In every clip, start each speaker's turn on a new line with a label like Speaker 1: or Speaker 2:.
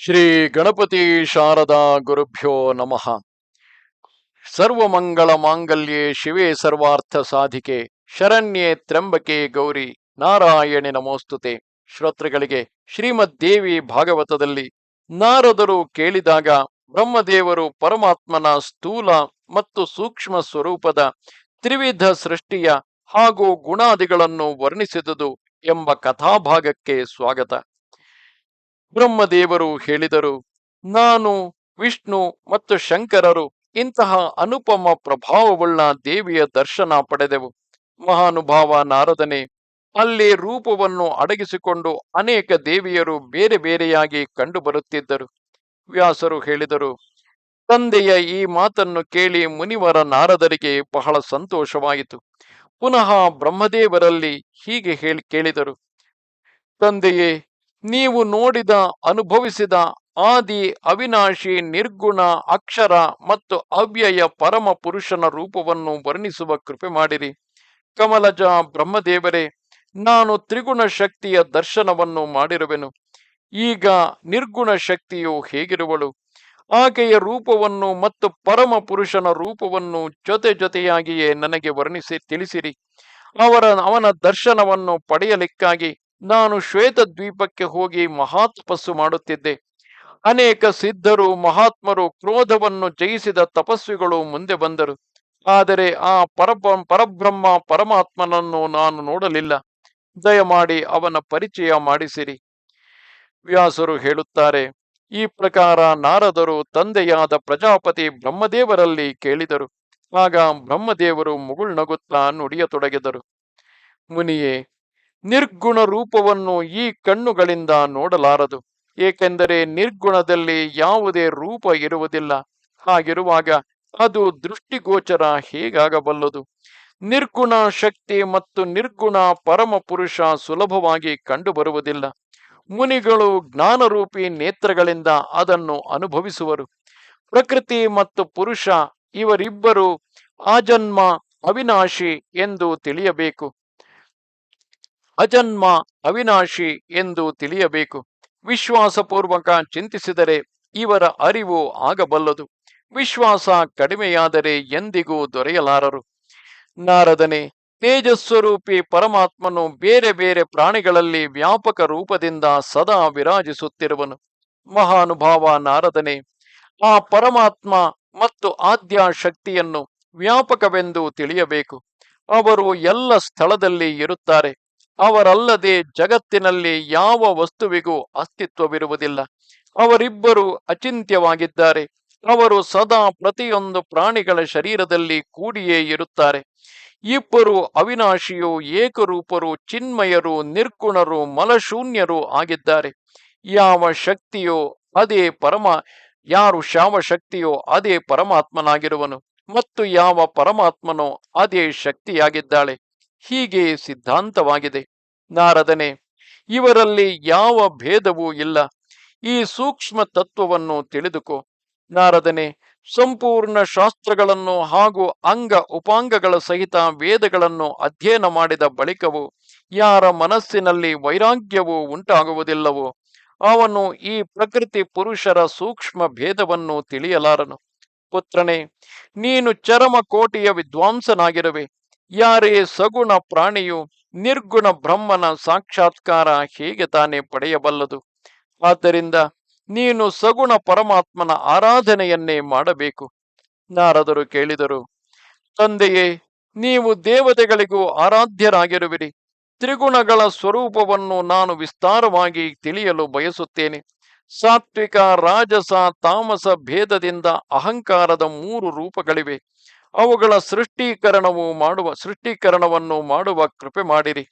Speaker 1: ಶ್ರೀ ಗಣಪತಿ ಶಾರದಾ ಗುರುಭ್ಯೋ ನಮಃ. ಸರ್ವಮಂಗಳ ಮಾಂಗಲ್ಯೇ ಶಿವೇ ಸರ್ವಾರ್ಥ ಸಾಧಿಕೆ, ಶರಣ್ಯೆ ತ್ರ್ಯಂಬಕೆ ಗೌರಿ ನಾರಾಯಣಿ ನಮೋಸ್ತುತೆ. ಶ್ರೋತೃಗಳಿಗೆ ಶ್ರೀಮದ್ ದೇವಿ ಭಾಗವತದಲ್ಲಿ ನಾರದರು ಕೇಳಿದಾಗ ಬ್ರಹ್ಮದೇವರು ಪರಮಾತ್ಮನ ಸ್ಥೂಲ ಮತ್ತು ಸೂಕ್ಷ್ಮ ಸ್ವರೂಪದ ತ್ರಿವಿಧ ಸೃಷ್ಟಿಯ ಹಾಗೂ ಗುಣಾದಿಗಳನ್ನು ವರ್ಣಿಸಿದುದು ಎಂಬ ಕಥಾಭಾಗಕ್ಕೆ ಸ್ವಾಗತ. ಬ್ರಹ್ಮದೇವರು ಹೇಳಿದರು, ನಾನು, ವಿಷ್ಣು ಮತ್ತು ಶಂಕರರು ಇಂತಹ ಅನುಪಮ ಪ್ರಭಾವವುಳ್ಳ ದೇವಿಯ ದರ್ಶನ ಪಡೆದೆವು. ಮಹಾನುಭಾವ ನಾರದನೆ, ಅಲ್ಲಿ ರೂಪವನ್ನು ಅಡಗಿಸಿಕೊಂಡು ಅನೇಕ ದೇವಿಯರು ಬೇರೆ ಬೇರೆಯಾಗಿ ಕಂಡುಬರುತ್ತಿದ್ದರು. ವ್ಯಾಸರು ಹೇಳಿದರು, ತಂದೆಯ ಈ ಮಾತನ್ನು ಕೇಳಿ ಮುನಿವರ ನಾರದರಿಗೆ ಬಹಳ ಸಂತೋಷವಾಯಿತು. ಪುನಃ ಬ್ರಹ್ಮದೇವರಲ್ಲಿ ಹೀಗೆ ಹೇಳಿ ಕೇಳಿದರು, ತಂದೆಯೇ ನೀವು ನೋಡಿದ, ಅನುಭವಿಸಿದ ಆದಿ, ಅವಿನಾಶಿ, ನಿರ್ಗುಣ, ಅಕ್ಷರ ಮತ್ತು ಅವ್ಯಯ ಪರಮ ಪುರುಷನ ರೂಪವನ್ನು ವರ್ಣಿಸುವ ಕೃಪೆ ಮಾಡಿರಿ. ಕಮಲಜ, ಬ್ರಹ್ಮದೇವರೇ, ನಾನು ತ್ರಿಗುಣ ಶಕ್ತಿಯ ದರ್ಶನವನ್ನು ಮಾಡಿರುವೆನು. ಈಗ ನಿರ್ಗುಣ ಶಕ್ತಿಯು ಹೇಗಿರುವಳು? ಆಕೆಯ ರೂಪವನ್ನು ಮತ್ತು ಪರಮ ಪುರುಷನ ರೂಪವನ್ನು ಜೊತೆ ಜೊತೆಯಾಗಿಯೇ ನನಗೆ ವರ್ಣಿಸಿ ತಿಳಿಸಿರಿ. ಅವರ, ಅವನ ದರ್ಶನವನ್ನು ಪಡೆಯಲಿಕ್ಕಾಗಿ ನಾನು ಶ್ವೇತ ದ್ವೀಪಕ್ಕೆ ಹೋಗಿ ಮಹಾತಪಸ್ಸು ಮಾಡುತ್ತಿದ್ದೆ. ಅನೇಕ ಸಿದ್ಧರು, ಮಹಾತ್ಮರು ಕ್ರೋಧವನ್ನು ಜಯಿಸಿದ ತಪಸ್ವಿಗಳು ಮುಂದೆ ಬಂದರು. ಆದರೆ ಆ ಪರಬ ಪರಬ್ರಹ್ಮ, ಪರಮಾತ್ಮನನ್ನು ನಾನು ನೋಡಲಿಲ್ಲ. ದಯಮಾಡಿ ಅವನ ಪರಿಚಯ ಮಾಡಿಸಿರಿ. ವ್ಯಾಸರು ಹೇಳುತ್ತಾರೆ, ಈ ಪ್ರಕಾರ ನಾರದರು ತಂದೆಯಾದ ಪ್ರಜಾಪತಿ ಬ್ರಹ್ಮದೇವರಲ್ಲಿ ಕೇಳಿದರು. ಆಗ ಬ್ರಹ್ಮದೇವರು ಮುಗುಳ್ನಗುತ್ತಾ ನುಡಿಯತೊಡಗಿದರು. ಮುನಿಯೇ ನಿರ್ಗುಣ ರೂಪವನ್ನು ಈ ಕಣ್ಣುಗಳಿಂದ ನೋಡಲಾರದು. ಏಕೆಂದರೆ ನಿರ್ಗುಣದಲ್ಲಿ ಯಾವುದೇ ರೂಪ ಇರುವುದಿಲ್ಲ. ಹಾಗಿರುವಾಗ ಅದು ದೃಷ್ಟಿಗೋಚರ ಹೇಗಾಗಬಲ್ಲದು? ನಿರ್ಗುಣ ಶಕ್ತಿ ಮತ್ತು ನಿರ್ಗುಣ ಪರಮ ಪುರುಷ ಸುಲಭವಾಗಿ ಕಂಡುಬರುವುದಿಲ್ಲ. ಮುನಿಗಳು ಜ್ಞಾನರೂಪಿ ನೇತ್ರಗಳಿಂದ ಅದನ್ನು ಅನುಭವಿಸುವರು. ಪ್ರಕೃತಿ ಮತ್ತು ಪುರುಷ ಇವರಿಬ್ಬರು ಆಜನ್ಮ ಅವಿನಾಶಿ ಎಂದು ತಿಳಿಯಬೇಕು. ಅಜನ್ಮ ಅವಿನಾಶಿ ಎಂದು ತಿಳಿಯಬೇಕು. ವಿಶ್ವಾಸಪೂರ್ವಕ ಚಿಂತಿಸಿದರೆ ಇವರ ಅರಿವು ಆಗಬಲ್ಲದು. ವಿಶ್ವಾಸ ಕಡಿಮೆಯಾದರೆ ಎಂದಿಗೂ ದೊರೆಯಲಾರರು. ನಾರದನೆ, ತೇಜಸ್ವರೂಪಿ ಪರಮಾತ್ಮನು ಬೇರೆ ಬೇರೆ ಪ್ರಾಣಿಗಳಲ್ಲಿ ವ್ಯಾಪಕ ರೂಪದಿಂದ ಸದಾ ವಿರಾಜಿಸುತ್ತಿರುವನು. ಮಹಾನುಭಾವ ನಾರದನೆ, ಆ ಪರಮಾತ್ಮ ಮತ್ತು ಆದ್ಯ ಶಕ್ತಿಯನ್ನು ವ್ಯಾಪಕವೆಂದು ತಿಳಿಯಬೇಕು. ಅವರು ಎಲ್ಲ ಸ್ಥಳದಲ್ಲಿ ಇರುತ್ತಾರೆ. ಅವರಲ್ಲದೆ ಜಗತ್ತಿನಲ್ಲಿ ಯಾವ ವಸ್ತುವಿಗೂ ಅಸ್ತಿತ್ವವಿರುವುದಿಲ್ಲ. ಅವರಿಬ್ಬರು ಅಚಿಂತ್ಯವಾಗಿದ್ದಾರೆ. ಅವರು ಸದಾ ಪ್ರತಿಯೊಂದು ಪ್ರಾಣಿಗಳ ಶರೀರದಲ್ಲಿ ಕೂಡಿಯೇ ಇರುತ್ತಾರೆ. ಇಬ್ಬರು ಅವಿನಾಶಿಯು, ಏಕರೂಪರು, ಚಿನ್ಮಯರು, ನಿರ್ಗುಣರು, ಮಲಶೂನ್ಯರು ಆಗಿದ್ದಾರೆ. ಯಾವ ಶಕ್ತಿಯೋ ಅದೇ ಪರಮ, ಯಾರು ಶಾವ ಶಕ್ತಿಯೋ ಅದೇ ಪರಮಾತ್ಮನಾಗಿರುವನು ಮತ್ತು ಯಾವ ಪರಮಾತ್ಮನೋ ಅದೇ ಶಕ್ತಿಯಾಗಿದ್ದಾಳೆ. ಹೀಗೆ ಸಿದ್ಧಾಂತವಾಗಿದೆ. ನಾರದನೆ, ಇವರಲ್ಲಿ ಯಾವ ಭೇದವೂ ಇಲ್ಲ. ಈ ಸೂಕ್ಷ್ಮ ತತ್ವವನ್ನು ತಿಳಿದುಕೋ. ನಾರದನೆ, ಸಂಪೂರ್ಣ ಶಾಸ್ತ್ರಗಳನ್ನು ಹಾಗೂ ಅಂಗ ಉಪಾಂಗಗಳ ಸಹಿತ ವೇದಗಳನ್ನು ಅಧ್ಯಯನ ಮಾಡಿದ ಬಳಿಕವು ಯಾರ ಮನಸ್ಸಿನಲ್ಲಿ ವೈರಾಗ್ಯವು ಉಂಟಾಗುವುದಿಲ್ಲವೋ, ಅವನು ಈ ಪ್ರಕೃತಿ ಪುರುಷರ ಸೂಕ್ಷ್ಮ ಭೇದವನ್ನು ತಿಳಿಯಲಾರನು. ಪುತ್ರನೇ, ನೀನು ಚರಮ ಕೋಟಿಯ ವಿದ್ವಾಂಸನಾಗಿರುವೆ. ಯಾರೇ ಸಗುಣ ಪ್ರಾಣಿಯು ನಿರ್ಗುಣ ಬ್ರಹ್ಮನ ಸಾಕ್ಷಾತ್ಕಾರ ಹೇಗೆ ತಾನೇ ಪಡೆಯಬಲ್ಲದು? ಆದ್ದರಿಂದ ನೀನು ಸಗುಣ ಪರಮಾತ್ಮನ ಆರಾಧನೆಯನ್ನೇ ಮಾಡಬೇಕು. ನಾರದರು ಕೇಳಿದರು, ತಂದೆಯೇ, ನೀವು ದೇವತೆಗಳಿಗೂ ಆರಾಧ್ಯರಾಗಿರುವಿರಿ. ತ್ರಿಗುಣಗಳ ಸ್ವರೂಪವನ್ನು ನಾನು ವಿಸ್ತಾರವಾಗಿ ತಿಳಿಯಲು ಬಯಸುತ್ತೇನೆ. ಸಾತ್ವಿಕ, ರಾಜಸ, ತಾಮಸ ಭೇದದಿಂದ ಅಹಂಕಾರದ ಮೂರು ರೂಪಗಳಿವೆ. ಅವುಗಳ ಸೃಷ್ಟೀಕರಣವು ಮಾಡುವ, ಸೃಷ್ಟೀಕರಣವನ್ನು ಮಾಡುವ ಕೃಪೆ ಮಾಡಿರಿ.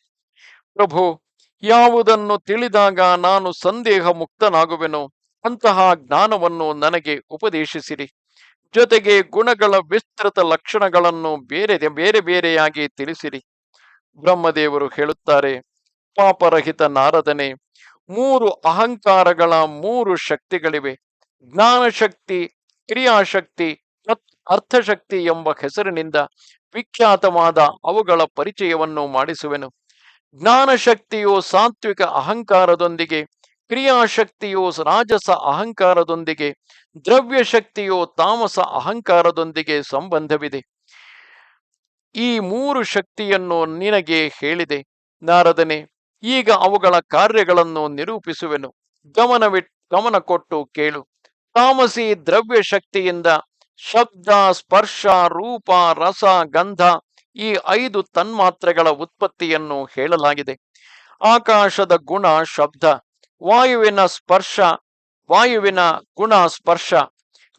Speaker 1: ಪ್ರಭು, ಯಾವುದನ್ನು ತಿಳಿದಾಗ ನಾನು ಸಂದೇಹ ಮುಕ್ತನಾಗುವೆನೋ ಅಂತಹ ಜ್ಞಾನವನ್ನು ನನಗೆ ಉಪದೇಶಿಸಿರಿ. ಜೊತೆಗೆ ಗುಣಗಳ ವಿಸ್ತೃತ ಲಕ್ಷಣಗಳನ್ನು ಬೇರೆ ಬೇರೆ ಬೇರೆಯಾಗಿ ತಿಳಿಸಿರಿ. ಬ್ರಹ್ಮದೇವರು ಹೇಳುತ್ತಾರೆ, ಪಾಪರಹಿತ ನಾರದನೆ, ಮೂರು ಅಹಂಕಾರಗಳ ಮೂರು ಶಕ್ತಿಗಳಿವೆ. ಜ್ಞಾನಶಕ್ತಿ, ಕ್ರಿಯಾಶಕ್ತಿ ಮತ್ತು ಅರ್ಥಶಕ್ತಿ ಎಂಬ ಹೆಸರಿನಿಂದ ವಿಖ್ಯಾತವಾದ ಅವುಗಳ ಪರಿಚಯವನ್ನು ಮಾಡಿಸುವೆನು. ಜ್ಞಾನಶಕ್ತಿಯು ಸಾತ್ವಿಕ ಅಹಂಕಾರದೊಂದಿಗೆ, ಕ್ರಿಯಾಶಕ್ತಿಯು ರಾಜಸ ಅಹಂಕಾರದೊಂದಿಗೆ ದ್ರವ್ಯ ಶಕ್ತಿಯು ತಾಮಸ ಅಹಂಕಾರದೊಂದಿಗೆ ಸಂಬಂಧವಿದೆ. ಈ ಮೂರು ಶಕ್ತಿಯನ್ನು ನಿನಗೆ ಹೇಳಿದೆ. ನಾರದನೆ, ಈಗ ಅವುಗಳ ಕಾರ್ಯಗಳನ್ನು ನಿರೂಪಿಸುವೆನು. ಗಮನವಿಟ್ ಗಮನ ಕೊಟ್ಟು ಕೇಳು. ತಾಮಸಿ ದ್ರವ್ಯ ಶಕ್ತಿಯಿಂದ ಶಬ್ದ, ಸ್ಪರ್ಶ, ರೂಪ, ರಸ, ಗಂಧ ಈ ಐದು ತನ್ಮಾತ್ರೆಗಳ ಉತ್ಪತ್ತಿಯನ್ನು ಹೇಳಲಾಗಿದೆ. ಆಕಾಶದ ಗುಣ ಶಬ್ದ, ವಾಯುವಿನ ಸ್ಪರ್ಶ, ವಾಯುವಿನ ಗುಣ ಸ್ಪರ್ಶ,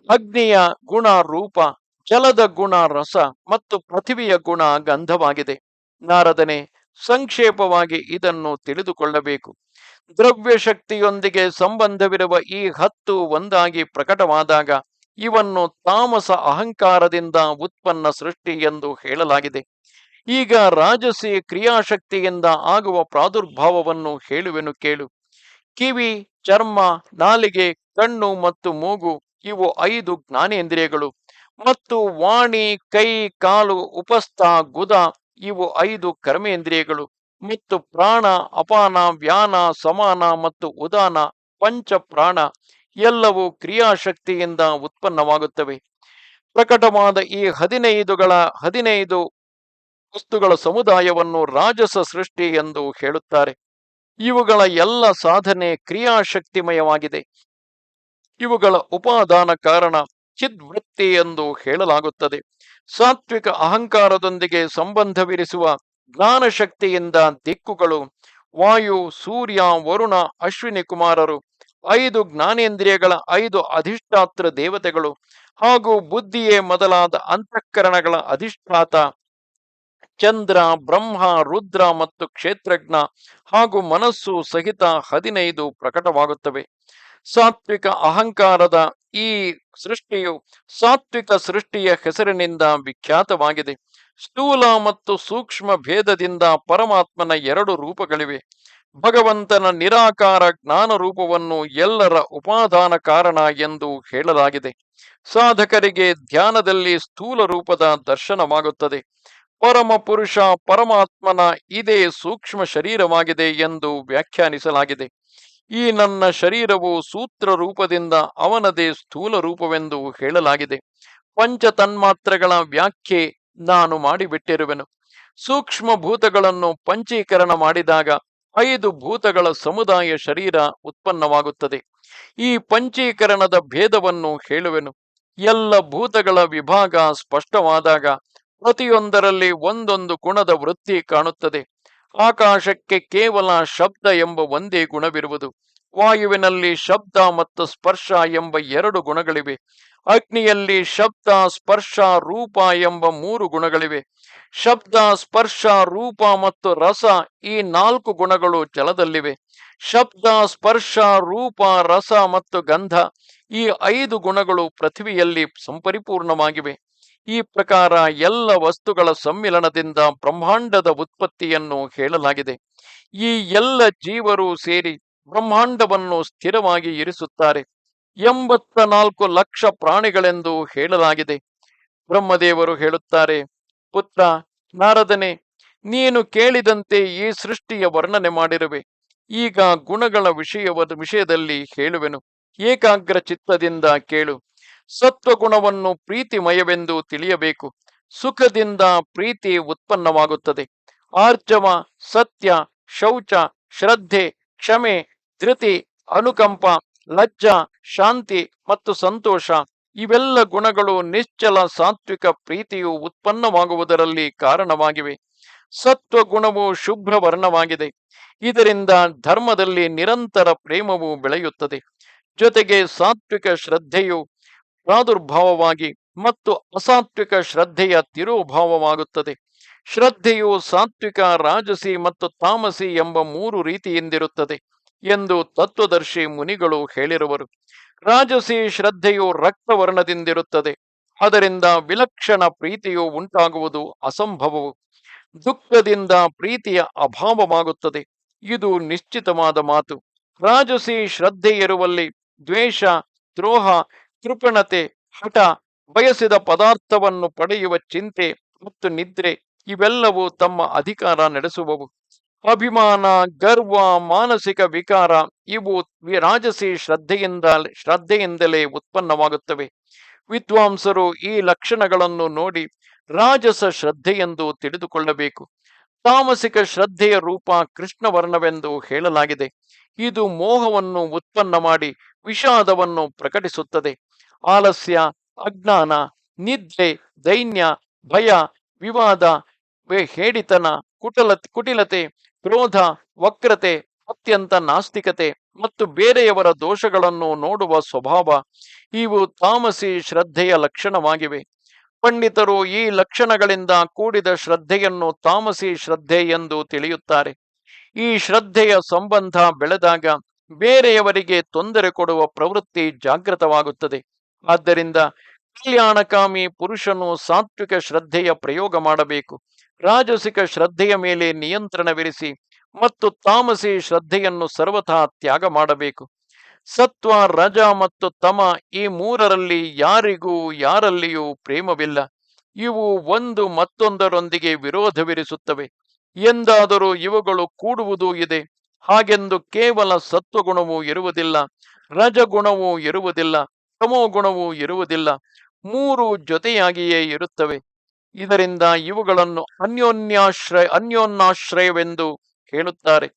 Speaker 1: ಅಗ್ನಿಯ ಗುಣ ರೂಪ, ಜಲದ ಗುಣ ರಸ ಮತ್ತು ಪೃಥಿವಿಯ ಗುಣ ಗಂಧವಾಗಿದೆ. ನಾರದನೆ, ಸಂಕ್ಷೇಪವಾಗಿ ಇದನ್ನು ತಿಳಿದುಕೊಳ್ಳಬೇಕು. ದ್ರವ್ಯ ಶಕ್ತಿಯೊಂದಿಗೆ ಸಂಬಂಧವಿರುವ ಈ ಹತ್ತು ಒಂದಾಗಿ ಪ್ರಕಟವಾದಾಗ ಇವನ್ನು ತಾಮಸ ಅಹಂಕಾರದಿಂದ ಉತ್ಪನ್ನ ಸೃಷ್ಟಿ ಎಂದು ಹೇಳಲಾಗಿದೆ. ಈಗ ರಾಜಸಿ ಕ್ರಿಯಾಶಕ್ತಿಯಿಂದ ಆಗುವ ಪ್ರಾದುರ್ಭಾವವನ್ನು ಹೇಳುವೆನು ಕೇಳು. ಕಿವಿ, ಚರ್ಮ, ನಾಲಿಗೆ, ಕಣ್ಣು ಮತ್ತು ಮೂಗು ಇವು ಐದು ಜ್ಞಾನೇಂದ್ರಿಯಗಳು. ಮತ್ತು ವಾಣಿ, ಕೈ, ಕಾಲು, ಉಪಸ್ಥ, ಗುದ ಇವು ಐದು ಕರ್ಮೇಂದ್ರಿಯಗಳು. ಮತ್ತು ಪ್ರಾಣ, ಅಪಾನ, ವ್ಯಾನ, ಸಮಾನ ಮತ್ತು ಉದಾನ ಪಂಚ ಪ್ರಾಣ ಎಲ್ಲವೂ ಕ್ರಿಯಾಶಕ್ತಿಯಿಂದ ಉತ್ಪನ್ನವಾಗುತ್ತವೆ. ಪ್ರಕಟವಾದ ಈ ಹದಿನೈದುಗಳ ಹದಿನೈದು ವಸ್ತುಗಳ ಸಮುದಾಯವನ್ನು ರಾಜಸ ಸೃಷ್ಟಿ ಎಂದು ಹೇಳುತ್ತಾರೆ. ಇವುಗಳ ಎಲ್ಲ ಸಾಧನೆ ಕ್ರಿಯಾಶಕ್ತಿಮಯವಾಗಿದೆ. ಇವುಗಳ ಉಪಾದಾನ ಕಾರಣ ಚಿದ್ವೃತ್ತಿ ಎಂದು ಹೇಳಲಾಗುತ್ತದೆ. ಸಾತ್ವಿಕ ಅಹಂಕಾರದೊಂದಿಗೆ ಸಂಬಂಧವಿರಿಸುವ ಜ್ಞಾನ ಶಕ್ತಿಯಿಂದ ದಿಕ್ಕುಗಳು ವಾಯು, ಸೂರ್ಯ, ವರುಣ, ಅಶ್ವಿನಿ ಕುಮಾರರು ಐದು ಜ್ಞಾನೇಂದ್ರಿಯಗಳ, ಐದು ಅಧಿಷ್ಠಾತ್ರ ದೇವತೆಗಳು ಹಾಗೂ ಬುದ್ಧಿಯೇ ಮೊದಲಾದ ಅಂತಃಕರಣಗಳ ಅಧಿಷ್ಠಾತ. ಚಂದ್ರ, ಬ್ರಹ್ಮ, ರುದ್ರ ಮತ್ತು ಕ್ಷೇತ್ರಜ್ಞ ಹಾಗೂ ಮನಸ್ಸು ಸಹಿತ ಹದಿನೈದು ಪ್ರಕಟವಾಗುತ್ತವೆ. ಸಾತ್ವಿಕ ಅಹಂಕಾರದ ಈ ಸೃಷ್ಟಿಯು ಸಾತ್ವಿಕ ಸೃಷ್ಟಿಯ ಹೆಸರಿನಿಂದ ವಿಖ್ಯಾತವಾಗಿದೆ. ಸ್ಥೂಲ ಮತ್ತು ಸೂಕ್ಷ್ಮ ಭೇದದಿಂದ ಪರಮಾತ್ಮನ ಎರಡು ರೂಪಗಳಿವೆ. ಭಗವಂತನ ನಿರಾಕಾರ ಜ್ಞಾನ ರೂಪವನ್ನು ಎಲ್ಲರ ಉಪಾದಾನ ಕಾರಣ ಎಂದು ಹೇಳಲಾಗಿದೆ. ಸಾಧಕರಿಗೆ ಧ್ಯಾನದಲ್ಲಿ ಸ್ಥೂಲ ರೂಪದ ದರ್ಶನವಾಗುತ್ತದೆ. ಪರಮ ಪುರುಷ ಪರಮಾತ್ಮನ ಇದೇ ಸೂಕ್ಷ್ಮ ಶರೀರವಾಗಿದೆ ಎಂದು ವ್ಯಾಖ್ಯಾನಿಸಲಾಗಿದೆ. ಈ ನನ್ನ ಶರೀರವು ಸೂತ್ರ ರೂಪದಿಂದ ಅವನದೇ ಸ್ಥೂಲ ರೂಪವೆಂದು ಹೇಳಲಾಗಿದೆ. ಪಂಚ ತನ್ಮಾತ್ರೆಗಳ ವ್ಯಾಖ್ಯೆ ನಾನು ಮಾಡಿಬಿಟ್ಟಿರುವೆನು. ಸೂಕ್ಷ್ಮ ಭೂತಗಳನ್ನು ಪಂಚೀಕರಣ ಮಾಡಿದಾಗ ಐದು ಭೂತಗಳ ಸಮುದಾಯ ಶರೀರ ಉತ್ಪನ್ನವಾಗುತ್ತದೆ. ಈ ಪಂಚೀಕರಣದ ಭೇದವನ್ನು ಹೇಳುವೆನು. ಎಲ್ಲ ಭೂತಗಳ ವಿಭಾಗ ಸ್ಪಷ್ಟವಾದಾಗ ಪ್ರತಿಯೊಂದರಲ್ಲಿ ಒಂದೊಂದು ಗುಣದ ವೃತ್ತಿ ಕಾಣುತ್ತದೆ. ಆಕಾಶಕ್ಕೆ ಕೇವಲ ಶಬ್ದ ಎಂಬ ಒಂದೇ ಗುಣವಿರುವುದು. ವಾಯುವಿನಲ್ಲಿ ಶಬ್ದ ಮತ್ತು ಸ್ಪರ್ಶ ಎಂಬ ಎರಡು ಗುಣಗಳಿವೆ. ಅಗ್ನಿಯಲ್ಲಿ ಶಬ್ದ, ಸ್ಪರ್ಶ, ರೂಪ ಎಂಬ ಮೂರು ಗುಣಗಳಿವೆ. ಶಬ್ದ, ಸ್ಪರ್ಶ, ರೂಪ ಮತ್ತು ರಸ ಈ ನಾಲ್ಕು ಗುಣಗಳು ಜಲದಲ್ಲಿವೆ. ಶಬ್ದ, ಸ್ಪರ್ಶ, ರೂಪ, ರಸ ಮತ್ತು ಗಂಧ ಈ ಐದು ಗುಣಗಳು ಪೃಥ್ವಿಯಲ್ಲಿ ಸಂಪರಿಪೂರ್ಣವಾಗಿವೆ. ಈ ಪ್ರಕಾರ ಎಲ್ಲ ವಸ್ತುಗಳ ಸಮ್ಮಿಲನದಿಂದ ಬ್ರಹ್ಮಾಂಡದ ಉತ್ಪತ್ತಿಯನ್ನು ಹೇಳಲಾಗಿದೆ. ಈ ಎಲ್ಲ ಜೀವರು ಸೇರಿ ಬ್ರಹ್ಮಾಂಡವನ್ನು ಸ್ಥಿರವಾಗಿ ಇರಿಸುತ್ತಾರೆ. ಎಂಬತ್ತ ನಾಲ್ಕು ಲಕ್ಷ ಪ್ರಾಣಿಗಳೆಂದು ಹೇಳಲಾಗಿದೆ. ಬ್ರಹ್ಮದೇವರು ಹೇಳುತ್ತಾರೆ, ಪುತ್ರ, ನಾರದನೆ, ನೀನು ಕೇಳಿದಂತೆ ಈ ಸೃಷ್ಟಿಯ ವರ್ಣನೆ ಮಾಡಿರುವೆ. ಈಗ ಗುಣಗಳ ವಿಷಯವ, ವಿಷಯದಲ್ಲಿ ಹೇಳುವೆನು. ಏಕಾಗ್ರ ಚಿತ್ತದಿಂದ ಕೇಳು. ಸತ್ವಗುಣವನ್ನು ಪ್ರೀತಿಮಯವೆಂದು ತಿಳಿಯಬೇಕು. ಸುಖದಿಂದ ಪ್ರೀತಿ ಉತ್ಪನ್ನವಾಗುತ್ತದೆ. ಆರ್ಜವ, ಸತ್ಯ, ಶೌಚ, ಶ್ರದ್ಧೆ, ಕ್ಷಮೆ ಧೃತಿ, ಅನುಕಂಪ, ಲಜ್ಜ, ಶಾಂತಿ ಮತ್ತು ಸಂತೋಷ ಇವೆಲ್ಲ ಗುಣಗಳು ನಿಶ್ಚಲ ಸಾತ್ವಿಕ ಪ್ರೀತಿಯು ಉತ್ಪನ್ನವಾಗುವುದರಲ್ಲಿ ಕಾರಣವಾಗಿವೆ. ಸತ್ವ ಗುಣವು ಶುಭ್ರ ವರ್ಣವಾಗಿದೆ ಇದರಿಂದ ಧರ್ಮದಲ್ಲಿ ನಿರಂತರ ಪ್ರೇಮವು ಬೆಳೆಯುತ್ತದೆ. ಜೊತೆಗೆ ಸಾತ್ವಿಕ ಶ್ರದ್ಧೆಯು ಪ್ರಾದುರ್ಭಾವವಾಗಿ ಮತ್ತು ಅಸಾತ್ವಿಕ ಶ್ರದ್ಧೆಯ ತಿರುಭಾವವಾಗುತ್ತದೆ. ಶ್ರದ್ಧೆಯು ಸಾತ್ವಿಕ, ರಾಜಸಿ ಮತ್ತು ತಾಮಸಿ ಎಂಬ ಮೂರು ರೀತಿಯಿಂದಿರುತ್ತದೆ. ಎಂದು ತತ್ವದರ್ಶಿ ಮುನಿಗಳು ಹೇಳಿರುವರು. ರಾಜಸಿ ಶ್ರದ್ಧೆಯು ರಕ್ತವರ್ಣದಿಂದಿರುತ್ತದೆ. ಅದರಿಂದ ವಿಲಕ್ಷಣ ಪ್ರೀತಿಯು ಉಂಟಾಗುವುದು ಅಸಂಭವವು. ದುಃಖದಿಂದ ಪ್ರೀತಿಯ ಅಭಾವವಾಗುತ್ತದೆ. ಇದು ನಿಶ್ಚಿತವಾದ ಮಾತು. ರಾಜಸಿ ಶ್ರದ್ಧೆ ಇರುವಲ್ಲಿ ದ್ವೇಷ, ದ್ರೋಹ, ಕೃಪಣತೆ, ಹಠ, ಬಯಸಿದ ಪದಾರ್ಥವನ್ನು ಪಡೆಯುವ ಚಿಂತೆ ಮತ್ತು ನಿದ್ರೆ ಇವೆಲ್ಲವೂ ತಮ್ಮ ಅಧಿಕಾರ ನಡೆಸುವವು. ಅಭಿಮಾನ, ಗರ್ವ, ಮಾನಸಿಕ ವಿಕಾರ ಇವು ರಾಜಸಿ ಶ್ರದ್ಧೆಯಿಂದ, ಶ್ರದ್ಧೆಯಿಂದಲೇ ಉತ್ಪನ್ನವಾಗುತ್ತವೆ. ವಿದ್ವಾಂಸರು ಈ ಲಕ್ಷಣಗಳನ್ನು ನೋಡಿ ರಾಜಸ ಶ್ರದ್ಧೆಯೆಂದು ತಿಳಿದುಕೊಳ್ಳಬೇಕು. ತಾಮಸಿಕ ಶ್ರದ್ಧೆಯ ರೂಪ ಕೃಷ್ಣವರ್ಣವೆಂದು ಹೇಳಲಾಗಿದೆ. ಇದು ಮೋಹವನ್ನು ಉತ್ಪನ್ನ ಮಾಡಿ ವಿಷಾದವನ್ನು ಪ್ರಕಟಿಸುತ್ತದೆ. ಆಲಸ್ಯ, ಅಜ್ಞಾನ, ನಿದ್ರೆ, ದೈನ್ಯ, ಭಯ, ವಿವಾದ ಹೇಡಿತನ, ಕುಟಲ, ಕುಟಿಲತೆ ಕ್ರೋಧ, ವಕ್ರತೆ, ಅತ್ಯಂತ ನಾಸ್ತಿಕತೆ ಮತ್ತು ಬೇರೆಯವರ ದೋಷಗಳನ್ನು ನೋಡುವ ಸ್ವಭಾವ ಇವು ತಾಮಸಿ ಶ್ರದ್ಧೆಯ ಲಕ್ಷಣವಾಗಿವೆ. ಪಂಡಿತರು ಈ ಲಕ್ಷಣಗಳಿಂದ ಕೂಡಿದ ಶ್ರದ್ಧೆಯನ್ನು ತಾಮಸಿ ಶ್ರದ್ಧೆ ಎಂದು ತಿಳಿಯುತ್ತಾರೆ. ಈ ಶ್ರದ್ಧೆಯ ಸಂಬಂಧ ಬೆಳೆದಾಗ ಬೇರೆಯವರಿಗೆ ತೊಂದರೆ ಕೊಡುವ ಪ್ರವೃತ್ತಿ ಜಾಗೃತವಾಗುತ್ತದೆ. ಆದ್ದರಿಂದ ಕಲ್ಯಾಣಕಾಮಿ ಪುರುಷನು ಸಾತ್ವಿಕ ಶ್ರದ್ಧೆಯ ಪ್ರಯೋಗ ಮಾಡಬೇಕು. ರಾಜಸಿಕ ಶ್ರದ್ಧೆಯ ಮೇಲೆ ನಿಯಂತ್ರಣವಿರಿಸಿ ಮತ್ತು ತಾಮಸಿ ಶ್ರದ್ಧೆಯನ್ನು ಸರ್ವಥಾ ತ್ಯಾಗ ಮಾಡಬೇಕು. ಸತ್ವ, ರಜ ಮತ್ತು ತಮ ಈ ಮೂರರಲ್ಲಿ ಯಾರಿಗೂ ಯಾರಲ್ಲಿಯೂ ಪ್ರೇಮವಿಲ್ಲ. ಇವು ಒಂದು ಮತ್ತೊಂದರೊಂದಿಗೆ ವಿರೋಧವಿರಿಸುತ್ತವೆ. ಎಂದಾದರೂ ಇವುಗಳು ಕೂಡುವುದೂ ಇದೆ. ಹಾಗೆಂದು ಕೇವಲ ಸತ್ವಗುಣವೂ ಇರುವುದಿಲ್ಲ, ರಜಗುಣವೂ ಇರುವುದಿಲ್ಲ, ತಮೋಗುಣವೂ ಇರುವುದಿಲ್ಲ, ಮೂರು ಜೊತೆಯಾಗಿಯೇ ಇರುತ್ತವೆ. ಇದರಿಂದ ಇವುಗಳನ್ನು ಅನ್ಯೋನ್ಯಾಶ್ರಯ, ಅನ್ಯೋನ್ಯಾಶ್ರಯವೆಂದು ಹೇಳುತ್ತಾರೆ.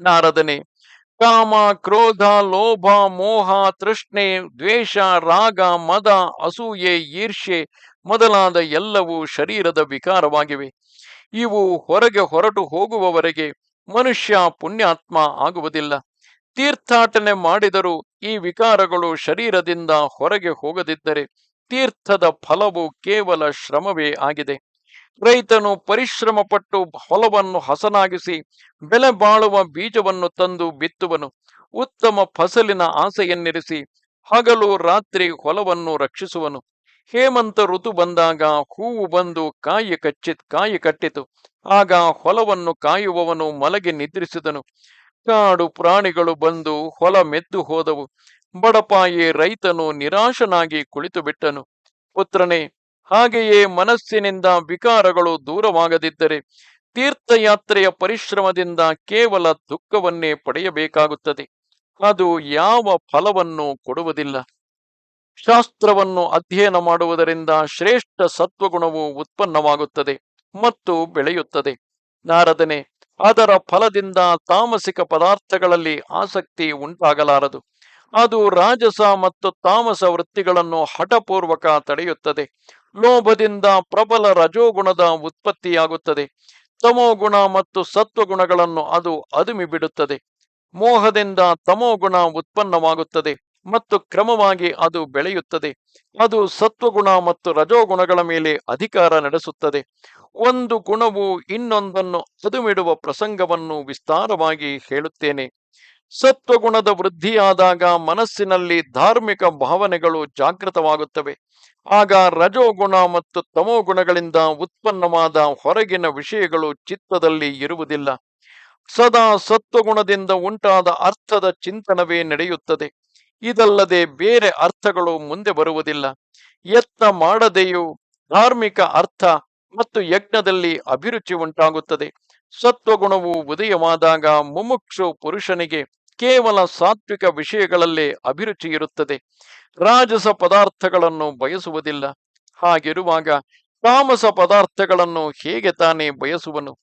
Speaker 1: ನಾರದನೆ, ಕಾಮ, ಕ್ರೋಧ, ಲೋಭ, ಮೋಹ, ತೃಷ್ಣೆ, ದ್ವೇಷ, ರಾಗ, ಮದ, ಅಸೂಯೆ ಈರ್ಷೆ ಮೊದಲಾದ ಎಲ್ಲವೂ ಶರೀರದ ವಿಕಾರವಾಗಿವೆ. ಇವು ಹೊರಗೆ ಹೊರಟು ಹೋಗುವವರೆಗೆ ಮನುಷ್ಯ ಪುಣ್ಯಾತ್ಮ ಆಗುವುದಿಲ್ಲ. ತೀರ್ಥಾಟನೆ ಮಾಡಿದರೂ ಈ ವಿಕಾರಗಳು ಶರೀರದಿಂದ ಹೊರಗೆ ಹೋಗದಿದ್ದರೆ ತೀರ್ಥದ ಫಲವು ಕೇವಲ ಶ್ರಮವೇ ಆಗಿದೆ. ರೈತನು ಪರಿಶ್ರಮ ಪಟ್ಟು ಹೊಲವನ್ನು ಹಸನಾಗಿಸಿ, ಬೆಲೆ ಬಾಳುವ ಬೀಜವನ್ನು ತಂದು ಬಿತ್ತುವನು. ಉತ್ತಮ ಫಸಲಿನ ಆಸೆಯನ್ನಿರಿಸಿ, ಹಗಲು ರಾತ್ರಿ ಹೊಲವನ್ನು ರಕ್ಷಿಸುವನು. ಹೇಮಂತ ಋತು ಬಂದಾಗ ಹೂವು ಬಂದು ಕಾಯಿ ಕಚ್ಚಿ, ಕಾಯಿ ಕಟ್ಟಿತು. ಆಗ ಹೊಲವನ್ನು ಕಾಯುವವನು ಮಲಗಿ ನಿದ್ರಿಸಿದನು. ಕಾಡು ಪ್ರಾಣಿಗಳು ಬಂದು ಹೊಲ ಮೆದ್ದು ಹೋದವು. ಬಡಪಾಯಿ ರೈತನು ನಿರಾಶನಾಗಿ ಕುಳಿತು ಬಿಟ್ಟನು. ಪುತ್ರನೇ, ಹಾಗೆಯೇ ಮನಸ್ಸಿನಿಂದ ವಿಕಾರಗಳು ದೂರವಾಗದಿದ್ದರೆ ತೀರ್ಥಯಾತ್ರೆಯ ಪರಿಶ್ರಮದಿಂದ ಕೇವಲ ದುಃಖವನ್ನೇ ಪಡೆಯಬೇಕಾಗುತ್ತದೆ. ಅದು ಯಾವ ಫಲವನ್ನು ಕೊಡುವುದಿಲ್ಲ. ಶಾಸ್ತ್ರವನ್ನು ಅಧ್ಯಯನ ಮಾಡುವುದರಿಂದ ಶ್ರೇಷ್ಠ ಸತ್ವಗುಣವು ಉತ್ಪನ್ನವಾಗುತ್ತದೆ ಮತ್ತು ಬೆಳೆಯುತ್ತದೆ. ನಾರದನೆ, ಅದರ ಫಲದಿಂದ ತಾಮಸಿಕ ಪದಾರ್ಥಗಳಲ್ಲಿ ಆಸಕ್ತಿ ಉಂಟಾಗಲಾರದು. ಅದು ರಾಜಸ ಮತ್ತು ತಾಮಸ ವೃತ್ತಿಗಳನ್ನು ಹಠಪೂರ್ವಕ ತಡೆಯುತ್ತದೆ. ಲೋಭದಿಂದ ಪ್ರಬಲ ರಜೋಗುಣದ ಉತ್ಪತ್ತಿಯಾಗುತ್ತದೆ. ತಮೋಗುಣ ಮತ್ತು ಸತ್ವಗುಣಗಳನ್ನು ಅದು ಅದುಮಿ ಬಿಡುತ್ತದೆ ಮೋಹದಿಂದ ತಮೋಗುಣ ಉತ್ಪನ್ನವಾಗುತ್ತದೆ ಮತ್ತು ಕ್ರಮವಾಗಿ ಅದು ಬೆಳೆಯುತ್ತದೆ. ಅದು ಸತ್ವಗುಣ ಮತ್ತು ರಜೋಗುಣಗಳ ಮೇಲೆ ಅಧಿಕಾರ ನಡೆಸುತ್ತದೆ. ಒಂದು ಗುಣವು ಇನ್ನೊಂದನ್ನು ಅದುಮಿಡುವ ಪ್ರಸಂಗವನ್ನು ವಿಸ್ತಾರವಾಗಿ ಹೇಳುತ್ತೇನೆ. ಸತ್ವಗುಣದ ವೃದ್ಧಿಯಾದಾಗ ಮನಸ್ಸಿನಲ್ಲಿ ಧಾರ್ಮಿಕ ಭಾವನೆಗಳು ಜಾಗೃತವಾಗುತ್ತವೆ. ಆಗ ರಜೋಗುಣ ಮತ್ತು ತಮೋಗುಣಗಳಿಂದ ಉತ್ಪನ್ನವಾದ ಹೊರಗಿನ ವಿಷಯಗಳು ಚಿತ್ತದಲ್ಲಿ ಇರುವುದಿಲ್ಲ. ಸದಾ ಸತ್ವಗುಣದಿಂದ ಉಂಟಾದ ಅರ್ಥದ ಚಿಂತನವೇ ನಡೆಯುತ್ತದೆ. ಇದಲ್ಲದೆ ಬೇರೆ ಅರ್ಥಗಳು ಮುಂದೆ ಬರುವುದಿಲ್ಲ. ಯತ್ನ ಮಾಡದೆಯೂ ಧಾರ್ಮಿಕ ಅರ್ಥ ಮತ್ತು ಯಜ್ಞದಲ್ಲಿ ಅಭಿರುಚಿ ಉಂಟಾಗುತ್ತದೆ. ಸತ್ವಗುಣವು ಉದಯವಾದಾಗ ಮುಮುಕ್ಷು ಪುರುಷನಿಗೆ ಕೇವಲ ಸಾತ್ವಿಕ ವಿಷಯಗಳಲ್ಲೇ ಅಭಿರುಚಿ ಇರುತ್ತದೆ. ರಾಜಸ ಪದಾರ್ಥಗಳನ್ನು ಬಯಸುವುದಿಲ್ಲ. ಹಾಗಿರುವಾಗ ತಾಮಸ ಪದಾರ್ಥಗಳನ್ನು ಹೇಗೆ ತಾನೇ ಬಯಸುವನು?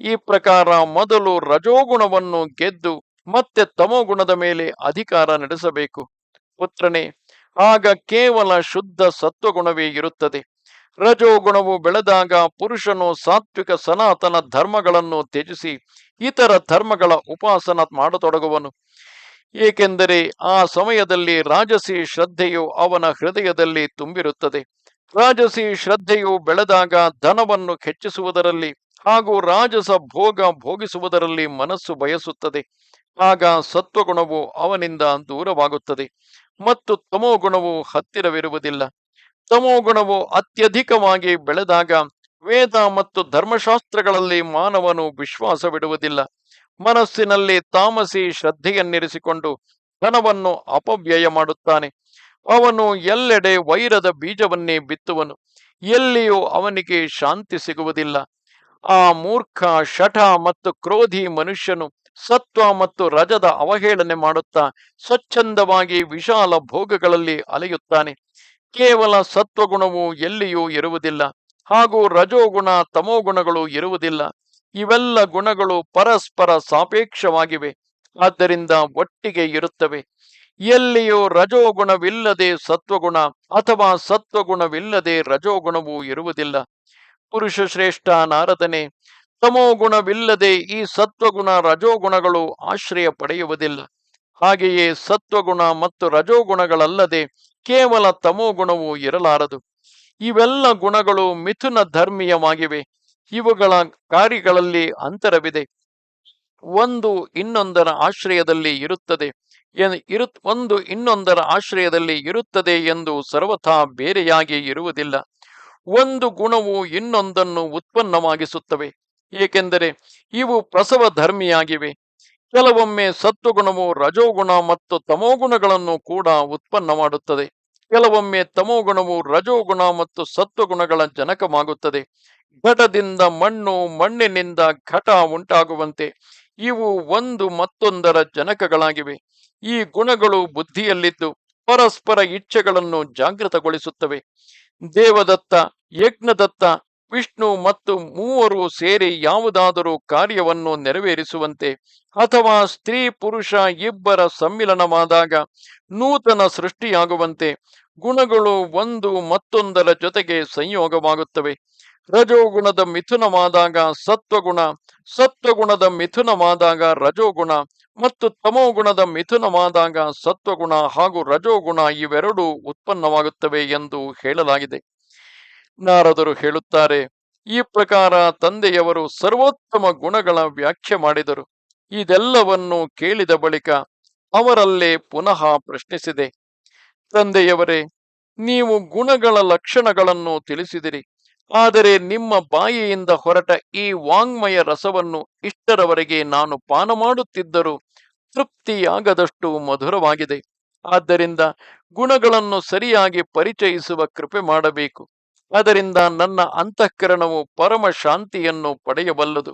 Speaker 1: ಈ ಪ್ರಕಾರ ಮೊದಲು ರಜೋಗುಣವನ್ನು ಗೆದ್ದು ಮತ್ತೆ ತಮೋಗುಣದ ಮೇಲೆ ಅಧಿಕಾರ ನಡೆಸಬೇಕು. ಪುತ್ರನೇ, ಆಗ ಕೇವಲ ಶುದ್ಧ ಸತ್ವಗುಣವೇ ಇರುತ್ತದೆ. ರಜೋಗುಣವು ಬೆಳೆದಾಗ ಪುರುಷನು ಸಾತ್ವಿಕ ಸನಾತನ ಧರ್ಮಗಳನ್ನು ತ್ಯಜಿಸಿ ಇತರ ಧರ್ಮಗಳ ಉಪಾಸನ ಮಾಡತೊಡಗುವನು. ಏಕೆಂದರೆ ಆ ಸಮಯದಲ್ಲಿ ರಾಜಸಿ ಶ್ರದ್ಧೆಯು ಅವನ ಹೃದಯದಲ್ಲಿ ತುಂಬಿರುತ್ತದೆ. ರಾಜಸಿ ಶ್ರದ್ಧೆಯು ಬೆಳೆದಾಗ ಧನವನ್ನು ಹೆಚ್ಚಿಸುವುದರಲ್ಲಿ ಹಾಗೂ ರಾಜಸ ಭೋಗ ಭೋಗಿಸುವುದರಲ್ಲಿ ಮನಸ್ಸು ಬಯಸುತ್ತದೆ. ಆಗ ಸತ್ವಗುಣವು ಅವನಿಂದ ದೂರವಾಗುತ್ತದೆ ಮತ್ತು ತಮೋಗುಣವು ಹತ್ತಿರವಿರುವುದಿಲ್ಲ. ತಮೋಗುಣವು ಅತ್ಯಧಿಕವಾಗಿ ಬೆಳೆದಾಗ ವೇದ ಮತ್ತು ಧರ್ಮಶಾಸ್ತ್ರಗಳಲ್ಲಿ ಮಾನವನು ವಿಶ್ವಾಸವಿಡುವುದಿಲ್ಲ. ಮನಸ್ಸಿನಲ್ಲಿ ತಾಮಸಿ ಶ್ರದ್ಧೆಯನ್ನಿರಿಸಿಕೊಂಡು ಧನವನ್ನು ಅಪವ್ಯಯ ಮಾಡುತ್ತಾನೆ. ಅವನು ಎಲ್ಲೆಡೆ ವೈರದ ಬೀಜವನ್ನೇ ಬಿತ್ತುವನು. ಎಲ್ಲಿಯೂ ಅವನಿಗೆ ಶಾಂತಿ ಸಿಗುವುದಿಲ್ಲ. ಆ ಮೂರ್ಖ, ಶಠ ಮತ್ತು ಕ್ರೋಧಿ ಮನುಷ್ಯನು ಸತ್ವ ಮತ್ತು ರಜದ ಅವಹೇಳನೆ ಮಾಡುತ್ತಾ ಸ್ವಚ್ಛಂದವಾಗಿ ವಿಶಾಲ ಭೋಗಗಳಲ್ಲಿ ಅಲೆಯುತ್ತಾನೆ. ಕೇವಲ ಸತ್ವಗುಣವು ಎಲ್ಲಿಯೂ ಇರುವುದಿಲ್ಲ, ಹಾಗೂ ರಜೋಗುಣ, ತಮೋಗುಣಗಳು ಇರುವುದಿಲ್ಲ. ಇವೆಲ್ಲ ಗುಣಗಳು ಪರಸ್ಪರ ಸಾಪೇಕ್ಷವಾಗಿವೆ, ಆದ್ದರಿಂದ ಒಟ್ಟಿಗೆ ಇರುತ್ತವೆ. ಎಲ್ಲಿಯೂ ರಜೋಗುಣವಿಲ್ಲದೆ ಸತ್ವಗುಣ ಅಥವಾ ಸತ್ವಗುಣವಿಲ್ಲದೆ ರಜೋಗುಣವೂ ಇರುವುದಿಲ್ಲ. ಪುರುಷ ಶ್ರೇಷ್ಠ ನಾರದನೆ, ತಮೋಗುಣವಿಲ್ಲದೆ ಈ ಸತ್ವಗುಣ ರಜೋಗುಣಗಳು ಆಶ್ರಯ ಪಡೆಯುವುದಿಲ್ಲ. ಹಾಗೆಯೇ ಸತ್ವಗುಣ ಮತ್ತು ರಜೋಗುಣಗಳಲ್ಲದೆ ಕೇವಲ ತಮೋಗುಣವು ಇರಲಾರದು. ಇವೆಲ್ಲ ಗುಣಗಳು ಮಿಥುನ ಧರ್ಮೀಯವಾಗಿವೆ. ಇವುಗಳ ಕಾರ್ಯಗಳಲ್ಲಿ ಅಂತರವಿದೆ. ಒಂದು ಇನ್ನೊಂದರ ಆಶ್ರಯದಲ್ಲಿ ಇರುತ್ತದೆ. ಇರು ಒಂದು ಇನ್ನೊಂದರ ಆಶ್ರಯದಲ್ಲಿ ಇರುತ್ತದೆ ಎಂದು ಸರ್ವಥಾ ಬೇರೆಯಾಗಿ ಇರುವುದಿಲ್ಲ. ಒಂದು ಗುಣವು ಇನ್ನೊಂದನ್ನು ಉತ್ಪನ್ನವಾಗಿಸುತ್ತವೆ. ಏಕೆಂದರೆ ಇವು ಪ್ರಸವ ಧರ್ಮಿಯಾಗಿವೆ ಕೆಲವೊಮ್ಮೆ ಸತ್ವಗುಣವು ರಜೋಗುಣ ಮತ್ತು ತಮೋಗುಣಗಳನ್ನು ಕೂಡ ಉತ್ಪನ್ನ ಮಾಡುತ್ತದೆ ಕೆಲವೊಮ್ಮೆ ತಮೋಗುಣವು ರಜೋಗುಣ ಮತ್ತು ಸತ್ವಗುಣಗಳ ಜನಕವಾಗುತ್ತದೆ. ಘಟದಿಂದ ಮಣ್ಣು ಮಣ್ಣಿನಿಂದ ಘಟ ಉಂಟಾಗುವಂತೆ. ಇವು ಒಂದು ಮತ್ತೊಂದರ ಜನಕಗಳಾಗಿವೆ. ಈ ಗುಣಗಳು ಬುದ್ಧಿಯಲ್ಲಿದ್ದು ಪರಸ್ಪರ ಇಚ್ಛೆಗಳನ್ನು ಜಾಗೃತಗೊಳಿಸುತ್ತವೆ. ದೇವದತ್ತ, ಯಜ್ಞದತ್ತ ವಿಷ್ಣು ಮತ್ತು ಮೂವರು ಸೇರಿ ಯಾವುದಾದರೂ ಕಾರ್ಯವನ್ನು ನೆರವೇರಿಸುವಂತೆ ಅಥವಾ ಸ್ತ್ರೀ ಪುರುಷ ಇಬ್ಬರ ಸಮ್ಮಿಲನವಾದಾಗ ನೂತನ ಸೃಷ್ಟಿಯಾಗುವಂತೆ ಗುಣಗಳು ಒಂದು ಮತ್ತೊಂದರ ಜೊತೆಗೆ ಸಂಯೋಗವಾಗುತ್ತವೆ. ರಜೋಗುಣದ ಮಿಥುನವಾದಾಗ ಸತ್ವಗುಣ, ಸತ್ವಗುಣದ ಮಿಥುನವಾದಾಗ ರಜೋಗುಣ ಮತ್ತು ತಮೋಗುಣದ ಮಿಥುನವಾದಾಗ ಸತ್ವಗುಣ ಹಾಗೂ ರಜೋಗುಣ ಇವೆರಡೂ ಉತ್ಪನ್ನವಾಗುತ್ತವೆ ಎಂದು ಹೇಳಲಾಗಿದೆ. ನಾರದರು ಹೇಳುತ್ತಾರೆ, ಈ ಪ್ರಕಾರ ತಂದೆಯವರು ಸರ್ವೋತ್ತಮ ಗುಣಗಳ ವ್ಯಾಖ್ಯೆ ಮಾಡಿದರು. ಇದೆಲ್ಲವನ್ನು ಕೇಳಿದ ಬಳಿಕ ಅವರಲ್ಲೇ ಪುನಃ ಪ್ರಶ್ನಿಸಿದೆ, ತಂದೆಯವರೇ, ನೀವು ಗುಣಗಳ ಲಕ್ಷಣಗಳನ್ನು ತಿಳಿಸಿದಿರಿ, ಆದರೆ ನಿಮ್ಮ ಬಾಯಿಯಿಂದ ಹೊರಟ ಈ ವಾಂಗ್ಮಯ ರಸವನ್ನು ಇಷ್ಟರವರೆಗೆ ನಾನು ಪಾನ ಮಾಡುತ್ತಿದ್ದರೂ ತೃಪ್ತಿಯಾಗದಷ್ಟು ಮಧುರವಾಗಿದೆ. ಆದ್ದರಿಂದ ಗುಣಗಳನ್ನು ಸರಿಯಾಗಿ ಪರಿಚಯಿಸುವ ಕೃಪೆ ಮಾಡಬೇಕು. ಅದರಿಂದ ನನ್ನ ಅಂತಃಕರಣವು ಪರಮ ಶಾಂತಿಯನ್ನು ಪಡೆಯಬಲ್ಲದು.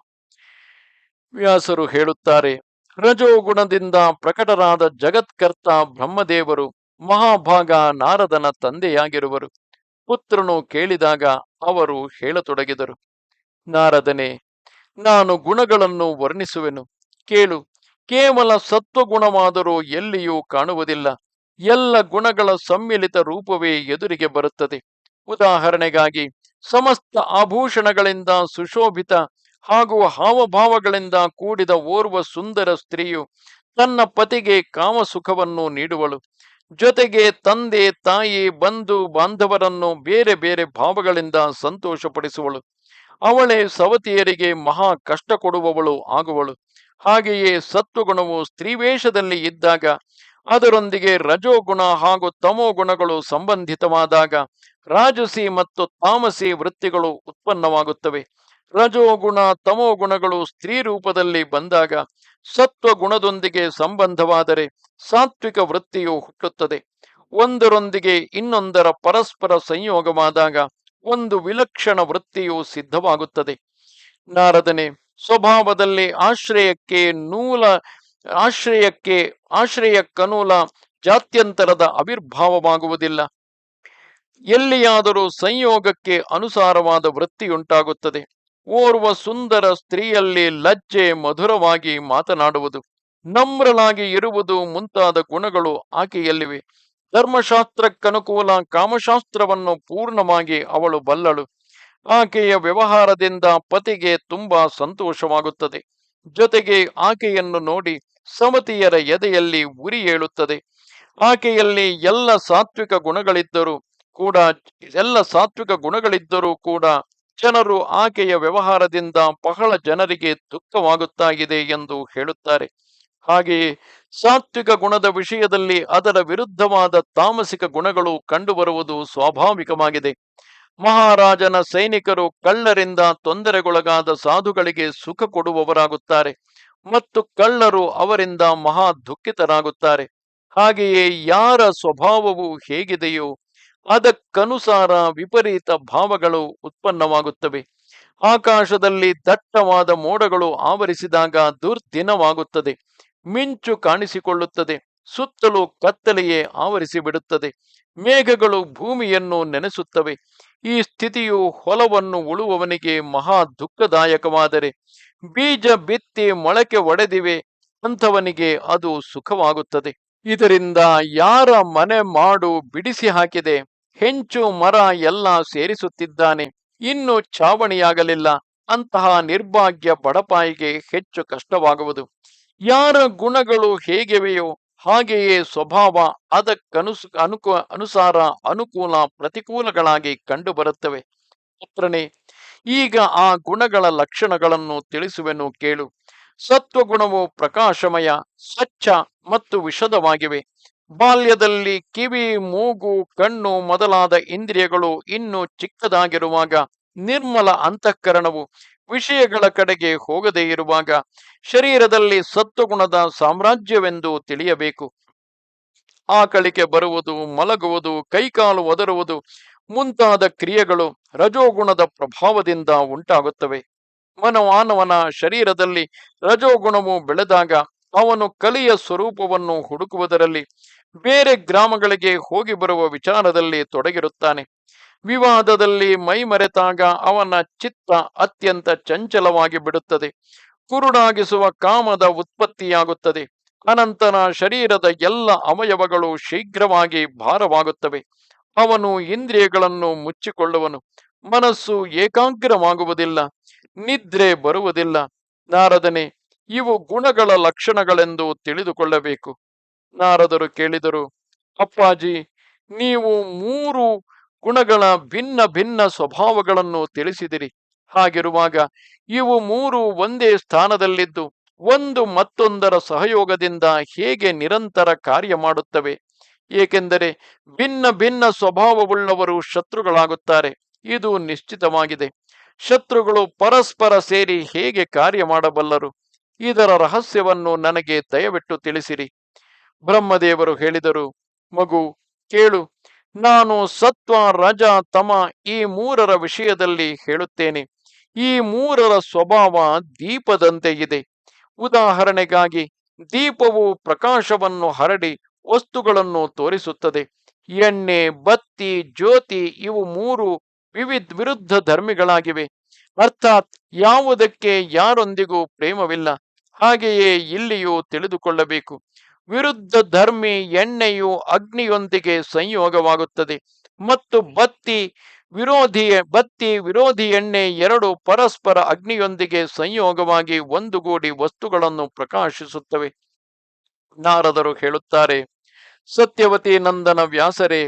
Speaker 1: ವ್ಯಾಸರು ಹೇಳುತ್ತಾರೆ, ರಜೋಗುಣದಿಂದ ಪ್ರಕಟರಾದ ಜಗತ್ಕರ್ತ ಬ್ರಹ್ಮದೇವರು ಮಹಾಭಾಗ ನಾರದನ ತಂದೆಯಾಗಿರುವರು. ಪುತ್ರನು ಕೇಳಿದಾಗ ಅವರು ಹೇಳತೊಡಗಿದರು. ನಾರದನೆ, ನಾನು ಗುಣಗಳನ್ನು ವರ್ಣಿಸುವೆನು. ಕೇಳು, ಕೇವಲ ಸತ್ವಗುಣವಾದರೂ ಎಲ್ಲಿಯೂ ಕಾಣುವುದಿಲ್ಲ. ಎಲ್ಲ ಗುಣಗಳ ಸಮ್ಮಿಲಿತ ರೂಪವೇ ಎದುರಿಗೆ ಬರುತ್ತದೆ. ಉದಾಹರಣೆಗಾಗಿ, ಸಮಸ್ತ ಆಭೂಷಣಗಳಿಂದ ಸುಶೋಭಿತ ಹಾಗೂ ಹಾವಭಾವಗಳಿಂದ ಕೂಡಿದ ಓರ್ವ ಸುಂದರ ಸ್ತ್ರೀಯು ತನ್ನ ಪತಿಗೆ ಕಾಮಸುಖವನ್ನು ನೀಡುವಳು. ಜೊತೆಗೆ ತಂದೆ, ತಾಯಿ, ಬಂಧು, ಬಾಂಧವರನ್ನು ಬೇರೆ ಬೇರೆ ಭಾವಗಳಿಂದ ಸಂತೋಷಪಡಿಸುವಳು. ಅವಳೇ ಸವತಿಯರಿಗೆ ಮಹಾ ಕಷ್ಟ ಕೊಡುವವಳು ಆಗುವಳು. ಹಾಗೆಯೇ ಸತ್ವಗುಣವು ಸ್ತ್ರೀವೇಷದಲ್ಲಿ ಇದ್ದಾಗ ಅದರೊಂದಿಗೆ ರಜೋಗುಣ ಹಾಗೂ ತಮೋ ಗುಣಗಳು ಸಂಬಂಧಿತವಾದಾಗ ರಾಜಸಿ ಮತ್ತು ತಾಮಸಿ ವೃತ್ತಿಗಳು ಉತ್ಪನ್ನವಾಗುತ್ತವೆ. ರಜೋಗುಣ, ತಮೋ ಗುಣಗಳು ಸ್ತ್ರೀ ರೂಪದಲ್ಲಿ ಬಂದಾಗ ಸತ್ವ ಗುಣದೊಂದಿಗೆ ಸಂಬಂಧವಾದರೆ ಸಾತ್ವಿಕ ವೃತ್ತಿಯು ಹುಟ್ಟುತ್ತದೆ. ಒಂದರೊಂದಿಗೆ ಇನ್ನೊಂದರ ಪರಸ್ಪರ ಸಂಯೋಗವಾದಾಗ ಒಂದು ವಿಲಕ್ಷಣ ವೃತ್ತಿಯು ಸಿದ್ಧವಾಗುತ್ತದೆ. ನಾರದನೆ, ಸ್ವಭಾವದಲ್ಲಿ ಆಶ್ರಯಕ್ಕೆ ನೂಲ ಆಶ್ರಯಕ್ಕೆ, ಆಶ್ರಯಕ್ಕನೂಲ ಜಾತ್ಯಂತರದ ಆವಿರ್ಭಾವವಾಗುವುದಿಲ್ಲ ಎಲ್ಲಿಯಾದರೂ ಸಂಯೋಗಕ್ಕೆ ಅನುಸಾರವಾದ ವೃತ್ತಿಯುಂಟಾಗುತ್ತದೆ. ಓರ್ವ ಸುಂದರ ಸ್ತ್ರೀಯಲ್ಲಿ ಲಜ್ಜೆ ಮಧುರವಾಗಿ ಮಾತನಾಡುವುದು, ನಮ್ರಲಾಗಿ ಇರುವುದು ಮುಂತಾದ ಗುಣಗಳು ಆಕೆಯಲ್ಲಿವೆ. ಧರ್ಮಶಾಸ್ತ್ರಕ್ಕನುಕೂಲ ಕಾಮಶಾಸ್ತ್ರವನ್ನು ಪೂರ್ಣವಾಗಿ ಅವಳು ಬಲ್ಲಳು. ಆಕೆಯ ವ್ಯವಹಾರದಿಂದ ಪತಿಗೆ ತುಂಬಾ ಸಂತೋಷವಾಗುತ್ತದೆ. ಜೊತೆಗೆ ಆಕೆಯನ್ನು ನೋಡಿ ಸಮತಿಯರ ಎದೆಯಲ್ಲಿ ಉರಿ ಏಳುತ್ತದೆ. ಆಕೆಯಲ್ಲಿ ಎಲ್ಲ ಸಾತ್ವಿಕ ಗುಣಗಳಿದ್ದರೂ ಕೂಡ, ಎಲ್ಲ ಸಾತ್ವಿಕ ಗುಣಗಳಿದ್ದರೂ ಕೂಡ ಜನರು ಆಕೆಯ ವ್ಯವಹಾರದಿಂದ ಬಹಳ ಜನರಿಗೆ ದುಃಖವಾಗುತ್ತಾಗಿದೆ ಎಂದು ಹೇಳುತ್ತಾರೆ. ಹಾಗೆಯೇ ಸಾತ್ವಿಕ ಗುಣದ ವಿಷಯದಲ್ಲಿ ಅದರ ವಿರುದ್ಧವಾದ ತಾಮಸಿಕ ಗುಣಗಳು ಕಂಡುಬರುವುದು ಸ್ವಾಭಾವಿಕವಾಗಿದೆ. ಮಹಾರಾಜನ ಸೈನಿಕರು ಕಳ್ಳರಿಂದ ತೊಂದರೆಗೊಳಗಾದ ಸಾಧುಗಳಿಗೆ ಸುಖ ಕೊಡುವವರಾಗುತ್ತಾರೆ ಮತ್ತು ಕಳ್ಳರು ಅವರಿಂದ ಮಹಾ ದುಃಖಿತರಾಗುತ್ತಾರೆ. ಹಾಗೆಯೇ ಯಾರ ಸ್ವಭಾವವು ಹೇಗಿದೆಯೋ ಅದಕ್ಕನುಸಾರ ವಿಪರೀತ ಭಾವಗಳು ಉತ್ಪನ್ನವಾಗುತ್ತವೆ. ಆಕಾಶದಲ್ಲಿ ದಟ್ಟವಾದ ಮೋಡಗಳು ಆವರಿಸಿದಾಗ ದುರ್ದಿನವಾಗುತ್ತದೆ. ಮಿಂಚು ಕಾಣಿಸಿಕೊಳ್ಳುತ್ತದೆ. ಸುತ್ತಲೂ ಕತ್ತಲೆಯೇ ಆವರಿಸಿ ಬಿಡುತ್ತದೆ ಮೇಘಗಳು ಭೂಮಿಯನ್ನು ನೆನೆಸುತ್ತವೆ. ಈ ಸ್ಥಿತಿಯು ಹೊಲವನ್ನು ಉಳುವವನಿಗೆ ಮಹಾ ದುಃಖದಾಯಕವಾದರೆ ಬೀಜ ಬಿತ್ತಿ ಮೊಳಕೆ ಒಡೆದಿವೆ, ಅಂಥವನಿಗೆ ಅದು ಸುಖವಾಗುತ್ತದೆ. ಇದರಿಂದ ಯಾರ ಮನೆ ಮಾಡು ಬಿಡಿಸಿ ಹಾಕಿದೆ, ಹೆಂಚು ಮರ ಎಲ್ಲ ಸೇರಿಸುತ್ತಿದ್ದಾನೆ, ಇನ್ನು ಚಾವಣಿಯಾಗಲಿಲ್ಲ, ಅಂತಹ ನಿರ್ಭಾಗ್ಯ ಬಡಪಾಯಿಗೆ ಹೆಚ್ಚು ಕಷ್ಟವಾಗುವುದು. ಯಾರ ಗುಣಗಳು ಹೇಗಿವೆಯೋ ಹಾಗೆಯೇ ಸ್ವಭಾವ ಅದಕ್ಕನುಸು, ಅನುಕು, ಅನುಸಾರ ಅನುಕೂಲ ಪ್ರತಿಕೂಲಗಳಾಗಿ ಕಂಡುಬರುತ್ತವೆ. ಪುತ್ರನೇ, ಈಗ ಆ ಗುಣಗಳ ಲಕ್ಷಣಗಳನ್ನು ತಿಳಿಸುವೆನು ಕೇಳು. ಸತ್ವಗುಣವು ಪ್ರಕಾಶಮಯ, ಸ್ವಚ್ಛ ಮತ್ತು ವಿಷದವಾಗಿವೆ. ಬಾಲ್ಯದಲ್ಲಿ ಕಿವಿ, ಮೂಗು, ಕಣ್ಣು ಮೊದಲಾದ ಇಂದ್ರಿಯಗಳು ಇನ್ನೂ ಚಿಕ್ಕದಾಗಿರುವಾಗ ನಿರ್ಮಲ ಅಂತಃಕರಣವು ವಿಷಯಗಳ ಕಡೆಗೆ ಹೋಗದೇ ಇರುವಾಗ ಶರೀರದಲ್ಲಿ ಸತ್ವಗುಣದ ಸಾಮ್ರಾಜ್ಯವೆಂದು ತಿಳಿಯಬೇಕು. ಆಕಳಿಕೆ ಬರುವುದು, ಮಲಗುವುದು, ಕೈಕಾಲು ಒದರುವುದು ಮುಂತಾದ ಕ್ರಿಯೆಗಳು ರಜೋಗುಣದ ಪ್ರಭಾವದಿಂದ ಉಂಟಾಗುತ್ತವೆ. ಮನವಾನವನ ಶರೀರದಲ್ಲಿ ರಜೋಗುಣವು ಬೆಳೆದಾಗ ಅವನು ಕಲಿಯ ಸ್ವರೂಪವನ್ನು ಹುಡುಕುವುದರಲ್ಲಿ ಬೇರೆ ಗ್ರಾಮಗಳಿಗೆ ಹೋಗಿ ಬರುವ ವಿಚಾರದಲ್ಲಿ ತೊಡಗಿರುತ್ತಾನೆ. ವಿವಾದದಲ್ಲಿ ಮೈಮರೆತಾಗ ಅವನ ಚಿತ್ತ ಅತ್ಯಂತ ಚಂಚಲವಾಗಿ ಬಿಡುತ್ತದೆ. ಕುರುಡಾಗಿಸುವ ಕಾಮದ ಉತ್ಪತ್ತಿಯಾಗುತ್ತದೆ. ಅನಂತರ ಶರೀರದ ಎಲ್ಲ ಅವಯವಗಳು ಶೀಘ್ರವಾಗಿ ಭಾರವಾಗುತ್ತವೆ. ಅವನು ಇಂದ್ರಿಯಗಳನ್ನು ಮುಚ್ಚಿಕೊಳ್ಳುವನು. ಮನಸ್ಸು ಏಕಾಗ್ರವಾಗುವುದಿಲ್ಲ. ನಿದ್ರೆ ಬರುವುದಿಲ್ಲ. ನಾರದನೆ, ಇವು ಗುಣಗಳ ಲಕ್ಷಣಗಳೆಂದು ತಿಳಿದುಕೊಳ್ಳಬೇಕು. ನಾರದರು ಕೇಳಿದರು, ಅಪ್ಪಾಜಿ, ನೀವು ಮೂರು ಗುಣಗಳ ಭಿನ್ನ ಭಿನ್ನ ಸ್ವಭಾವಗಳನ್ನು ತಿಳಿಸಿದಿರಿ. ಹಾಗಿರುವಾಗ ಇವು ಮೂರು ಒಂದೇ ಸ್ಥಾನದಲ್ಲಿದ್ದು ಒಂದು ಮತ್ತೊಂದರ ಸಹಯೋಗದಿಂದ ಹೇಗೆ ನಿರಂತರ ಕಾರ್ಯ ಮಾಡುತ್ತವೆ? ಏಕೆಂದರೆ ಭಿನ್ನ ಭಿನ್ನ ಸ್ವಭಾವವುಳ್ಳವರು ಶತ್ರುಗಳಾಗುತ್ತಾರೆ. ಇದು ನಿಶ್ಚಿತವಾಗಿದೆ. ಶತ್ರುಗಳು ಪರಸ್ಪರ ಸೇರಿ ಹೇಗೆ ಕಾರ್ಯ ಮಾಡಬಲ್ಲರು? ಇದರ ರಹಸ್ಯವನ್ನು ನನಗೆ ದಯವಿಟ್ಟು ತಿಳಿಸಿರಿ. ಬ್ರಹ್ಮದೇವರು ಹೇಳಿದರು, ಮಗು, ಕೇಳು ನಾನು ಸತ್ವ, ರಜ, ತಮ ಈ ಮೂರರ ವಿಷಯದಲ್ಲಿ ಹೇಳುತ್ತೇನೆ. ಈ ಮೂರರ ಸ್ವಭಾವ ದೀಪದಂತೆ ಇದೆ. ಉದಾಹರಣೆಗಾಗಿ, ದೀಪವು ಪ್ರಕಾಶವನ್ನು ಹರಡಿ ವಸ್ತುಗಳನ್ನು ತೋರಿಸುತ್ತದೆ. ಎಣ್ಣೆ, ಬತ್ತಿ, ಜ್ಯೋತಿ ಇವು ಮೂರು ವಿವಿಧ ವಿರುದ್ಧ ಧರ್ಮಿಗಳಾಗಿವೆ. ಅರ್ಥಾತ್ ಯಾವುದಕ್ಕೆ ಯಾರೊಂದಿಗೂ ಪ್ರೇಮವಿಲ್ಲ. ಹಾಗೆಯೇ ಇಲ್ಲಿಯೂ ತಿಳಿದುಕೊಳ್ಳಬೇಕು. ವಿರುದ್ಧ ಧರ್ಮಿ ಎಣ್ಣೆಯು ಅಗ್ನಿಯೊಂದಿಗೆ ಸಂಯೋಗವಾಗುತ್ತದೆ ಮತ್ತು ಬತ್ತಿ ವಿರೋಧಿ ಬತ್ತಿ ವಿರೋಧಿ ಎಣ್ಣೆ ಎರಡು ಪರಸ್ಪರ ಅಗ್ನಿಯೊಂದಿಗೆ ಸಂಯೋಗವಾಗಿ ಒಂದುಗೂಡಿ ವಸ್ತುಗಳನ್ನು ಪ್ರಕಾಶಿಸುತ್ತವೆ. ನಾರದರು ಹೇಳುತ್ತಾರೆ, ಸತ್ಯವತಿ ನಂದನ ವ್ಯಾಸರೇ,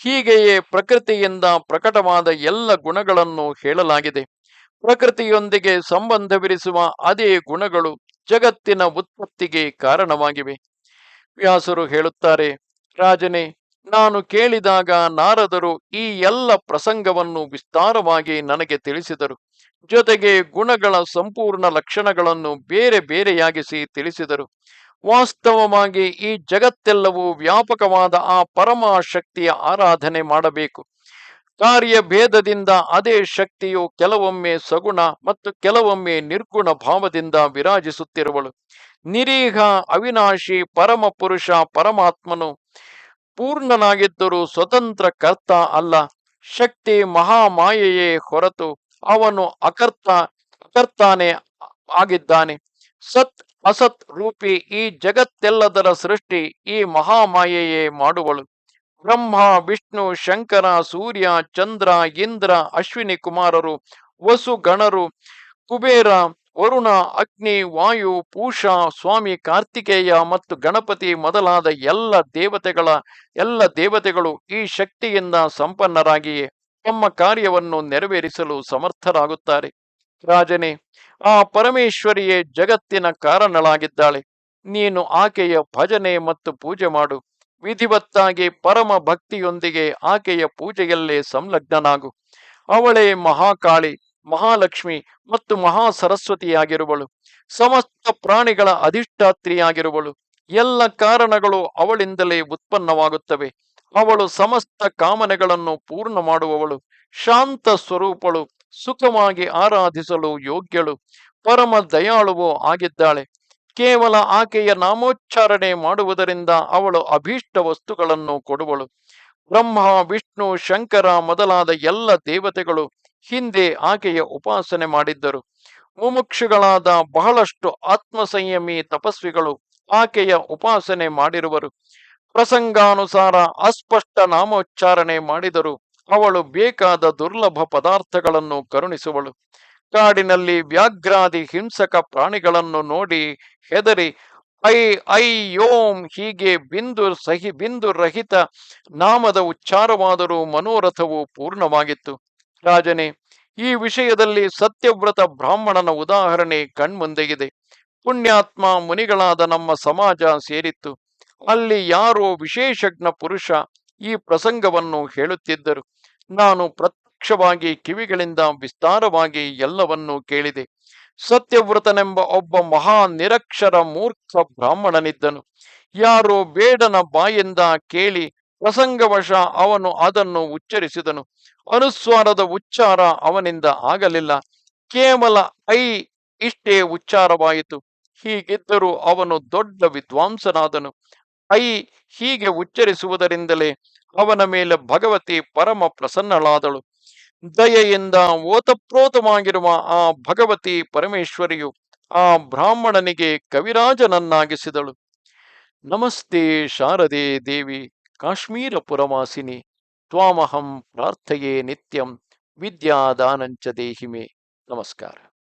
Speaker 1: ಹೀಗೆಯೇ ಪ್ರಕೃತಿಯಿಂದ ಪ್ರಕಟವಾದ ಎಲ್ಲ ಗುಣಗಳನ್ನು ಹೇಳಲಾಗಿದೆ. ಪ್ರಕೃತಿಯೊಂದಿಗೆ ಸಂಬಂಧವಿರಿಸುವ ಅದೇ ಗುಣಗಳು ಜಗತ್ತಿನ ಉತ್ಪತ್ತಿಗೆ ಕಾರಣವಾಗಿವೆ. ವ್ಯಾಸರು ಹೇಳುತ್ತಾರೆ, ರಾಜನೇ, ನಾನು ಕೇಳಿದಾಗ ನಾರದರು ಈ ಎಲ್ಲ ಪ್ರಸಂಗವನ್ನು ವಿಸ್ತಾರವಾಗಿ ನನಗೆ ತಿಳಿಸಿದರು. ಜೊತೆಗೆ ಗುಣಗಳ ಸಂಪೂರ್ಣ ಲಕ್ಷಣಗಳನ್ನು ಬೇರೆ ಬೇರೆಯಾಗಿಸಿ ತಿಳಿಸಿದರು. ವಾಸ್ತವವಾಗಿ ಈ ಜಗತ್ತೆಲ್ಲವೂ ವ್ಯಾಪಕವಾದ ಆ ಪರಮ ಶಕ್ತಿಯ ಆರಾಧನೆ ಮಾಡಬೇಕು. ಕಾರ್ಯಭೇದದಿಂದ ಅದೇ ಶಕ್ತಿಯು ಕೆಲವೊಮ್ಮೆ ಸಗುಣ ಮತ್ತು ಕೆಲವೊಮ್ಮೆ ನಿರ್ಗುಣ ಭಾವದಿಂದ ವಿರಾಜಿಸುತ್ತಿರುವಳು. ನಿರೀಹ, ಅವಿನಾಶಿ, ಪರಮ ಪುರುಷ, ಪರಮಾತ್ಮನು ಪೂರ್ಣನಾಗಿದ್ದರೂ ಸ್ವತಂತ್ರ ಕರ್ತ ಅಲ್ಲ. ಶಕ್ತಿ ಮಹಾಮಾಯೆಯೇ ಹೊರತು ಅವನು ಅಕರ್ತ, ಅಕರ್ತಾನೆ ಆಗಿದ್ದಾನೆ. ಸತ್ ಅಸತ್ ರೂಪಿ ಈ ಜಗತ್ತೆಲ್ಲದರ ಸೃಷ್ಟಿ ಈ ಮಹಾಮಾಯೆಯೇ ಮಾಡುವಳು. ಬ್ರಹ್ಮ, ವಿಷ್ಣು, ಶಂಕರ, ಸೂರ್ಯ, ಚಂದ್ರ, ಇಂದ್ರ, ಅಶ್ವಿನಿ ಕುಮಾರರು, ವಸು ಗಣರು, ಕುಬೇರ, ವರುಣ, ಅಗ್ನಿ, ವಾಯು, ಪೂಷ, ಸ್ವಾಮಿ ಕಾರ್ತಿಕೇಯ ಮತ್ತು ಗಣಪತಿ ಮೊದಲಾದ ಎಲ್ಲ ದೇವತೆಗಳ, ಎಲ್ಲ ದೇವತೆಗಳು ಈ ಶಕ್ತಿಯಿಂದ ಸಂಪನ್ನರಾಗಿ ತಮ್ಮ ಕಾರ್ಯವನ್ನು ನೆರವೇರಿಸಲು ಸಮರ್ಥರಾಗುತ್ತಾರೆ. ರಾಜನೇ, ಆ ಪರಮೇಶ್ವರಿಯೇ ಜಗತ್ತಿನ ಕಾರಣಳಾಗಿದ್ದಾಳೆ. ನೀನು ಆಕೆಯ ಭಜನೆ ಮತ್ತು ಪೂಜೆ ಮಾಡು. ವಿಧಿವತ್ತಾಗಿ ಪರಮ ಭಕ್ತಿಯೊಂದಿಗೆ ಆಕೆಯ ಪೂಜೆಯಲ್ಲೇ ಸಂಲಗ್ನನಾಗು. ಅವಳೇ ಮಹಾಕಾಳಿ, ಮಹಾಲಕ್ಷ್ಮಿ ಮತ್ತು ಮಹಾ ಸರಸ್ವತಿಯಾಗಿರುವಳು ಸಮಸ್ತ ಪ್ರಾಣಿಗಳ ಅಧಿಷ್ಠಾತ್ರಿಯಾಗಿರುವಳು. ಎಲ್ಲ ಕಾರಣಗಳು ಅವಳಿಂದಲೇ ಉತ್ಪನ್ನವಾಗುತ್ತವೆ. ಅವಳು ಸಮಸ್ತ ಕಾಮನೆಗಳನ್ನು ಪೂರ್ಣ ಮಾಡುವವಳು ಶಾಂತ ಸ್ವರೂಪಳು, ಸುಖವಾಗಿ ಆರಾಧಿಸಲು ಯೋಗ್ಯಳು. ಪರಮ ದಯಾಳುವೋ ಆಗಿದ್ದಾಳೆ. ಕೇವಲ ಆಕೆಯ ನಾಮೋಚ್ಚಾರಣೆ ಮಾಡುವುದರಿಂದ ಅವಳು ಅಭೀಷ್ಟ ವಸ್ತುಗಳನ್ನು ಕೊಡುವಳು. ಬ್ರಹ್ಮ, ವಿಷ್ಣು, ಶಂಕರ ಮೊದಲಾದ ಎಲ್ಲ ದೇವತೆಗಳು ಹಿಂದೆ ಆಕೆಯ ಉಪಾಸನೆ ಮಾಡಿದ್ದರು. ಮುಮುಕ್ಷುಗಳಾದ ಬಹಳಷ್ಟು ಆತ್ಮಸಂಯಮಿ ತಪಸ್ವಿಗಳು ಆಕೆಯ ಉಪಾಸನೆ ಮಾಡಿರುವರು. ಪ್ರಸಂಗಾನುಸಾರ ಅಸ್ಪಷ್ಟ ನಾಮೋಚ್ಚಾರಣೆ ಮಾಡಿದರು ಅವಳು ಬೇಕಾದ ದುರ್ಲಭ ಪದಾರ್ಥಗಳನ್ನು ಕರುಣಿಸುವಳು. ಕಾಡಿನಲ್ಲಿ ವ್ಯಾಘ್ರಾದಿ ಹಿಂಸಕ ಪ್ರಾಣಿಗಳನ್ನು ನೋಡಿ ಹೆದರಿ, ಐ ಐ ಯೋಂ ಹೀಗೆ ಬಿಂದು ಸಹಿ, ಬಿಂದು ರಹಿತ ನಾಮದ ಉಚ್ಚಾರವಾದರೂ ಮನೋರಥವು ಪೂರ್ಣವಾಗಿತ್ತು. ರಾಜನೇ, ಈ ವಿಷಯದಲ್ಲಿ ಸತ್ಯವ್ರತ ಬ್ರಾಹ್ಮಣನ ಉದಾಹರಣೆ ಕಣ್ಮುಂದೆಗಿದೆ. ಪುಣ್ಯಾತ್ಮ ಮುನಿಗಳಾದ ನಮ್ಮ ಸಮಾಜ ಸೇರಿತ್ತು. ಅಲ್ಲಿ ಯಾರೋ ವಿಶೇಷಜ್ಞ ಪುರುಷ ಈ ಪ್ರಸಂಗವನ್ನು ಹೇಳುತ್ತಿದ್ದರು. ನಾನು ಪ್ರತ್ಯಕ್ಷವಾಗಿ ಕಿವಿಗಳಿಂದ ವಿಸ್ತಾರವಾಗಿ ಎಲ್ಲವನ್ನೂ ಕೇಳಿದೆ. ಸತ್ಯವ್ರತನೆಂಬ ಒಬ್ಬ ಮಹಾ ನಿರಕ್ಷರ ಮೂರ್ಖ ಬ್ರಾಹ್ಮಣನಿದ್ದನು. ಯಾರೋ ಬೇಡನ ಬಾಯಿಂದ ಕೇಳಿ ಪ್ರಸಂಗವಶ ಅವನು ಅದನ್ನು ಉಚ್ಚರಿಸಿದನು. ಅನುಸ್ವಾರದ ಉಚ್ಚಾರ ಅವನಿಂದ ಆಗಲಿಲ್ಲ. ಕೇವಲ ಐ ಇಷ್ಟೇ ಉಚ್ಚಾರವಾಯಿತು. ಹೀಗಿದ್ದರೂ ಅವನು ದೊಡ್ಡ ವಿದ್ವಾಂಸನಾದನು. ಐ ಹೀಗೆ ಉಚ್ಚರಿಸುವುದರಿಂದಲೇ ಅವನ ಮೇಲೆ ಭಗವತಿ ಪರಮ ಪ್ರಸನ್ನಳಾದಳು. ದಯೆಯಿಂದ ಓತಪ್ರೋತವಾಗಿರುವ ಆ ಭಗವತಿ ಪರಮೇಶ್ವರಿಯು ಆ ಬ್ರಾಹ್ಮಣನಿಗೆ ಕವಿರಾಜನನ್ನಾಗಿಸಿದಳು. ನಮಸ್ತೆ ಶಾರದೆ ದೇವಿ ಕಾಶ್ಮೀರ ಪುರವಾಸಿನಿ ತ್ವಾಮಹಂ ಪ್ರಾರ್ಥೆಯೇ ನಿತ್ಯಂ ವಿದ್ಯಾದಾನಂಚ ದೇಹಿಮೆ. ನಮಸ್ಕಾರ.